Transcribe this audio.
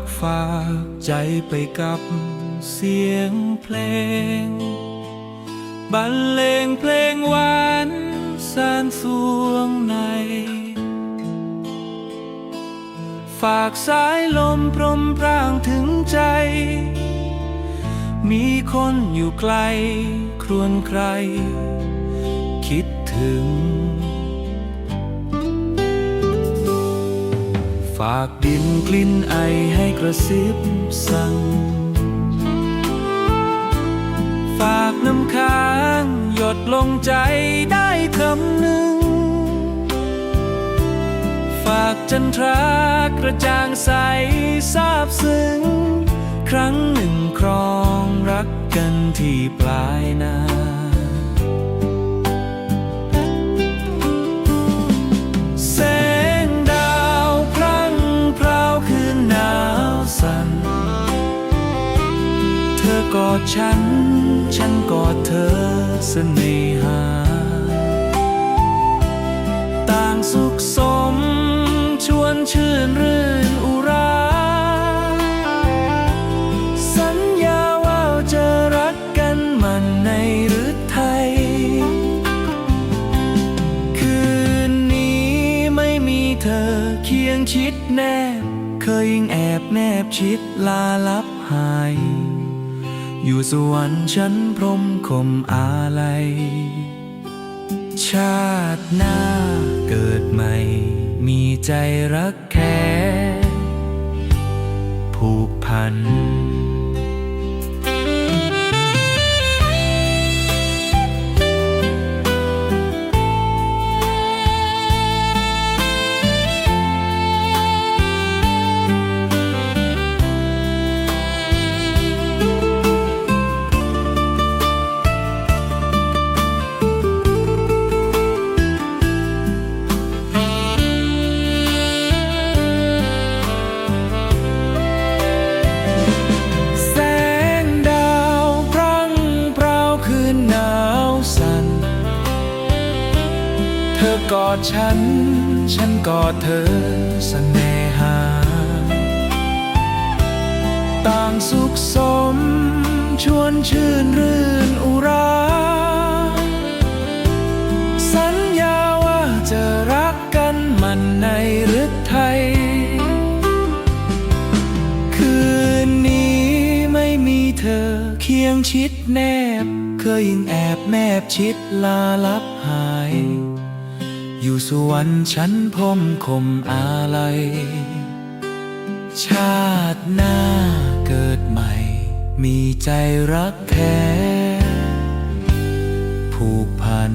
ักฝากใจไปกับเสียงเพลง บรรเลงเพลงหวานสานสวงใน ฝากสายลมพรมพรางถึงใจ มีคนอยู่ไกลครวญใคร คิดถึง ฝากดินกลิ่นไอให้กระซิบสั่ง ฝากน้ำค้างหยดลงใจได้คำหนึ่ง ฝากจันทรากระจ่างใสซาบซึ้ง ครั้งหนึ่งครองรักกันที่ปลายนา อกอดฉัน ฉันกอดเธอเสน่หา ต่างสุขสม ชวนชื่นรื่นอุรา สัญญาว่าจะรักกันมันในฤทัยคืนนี้ไม่มีเธอเคียงชิดแนบ เคยยิ่งแอบแนบชิดลาลับหาย อยู่สวรรค์ฉันพรมคมอาลัย ชาติหน้าเกิดใหม่ มีใจรักแค่ผูกพัน ธอกอดฉัน ฉันกอดเธอเสน่หา ต่างสุขสม ชวนชื่นรื่นอุรา สัญญาว่าจะรักกันมันในฤทัยคืนนี้ไม่มีเธอเคียงชิดแนบ เคยยิ่งแอบแนบชิดลาลับหาย อยู่สวรรค์ชั้นพรมคมอาลัย ชาติหน้าเกิดใหม่ มีใจรักแท้ ผูกพัน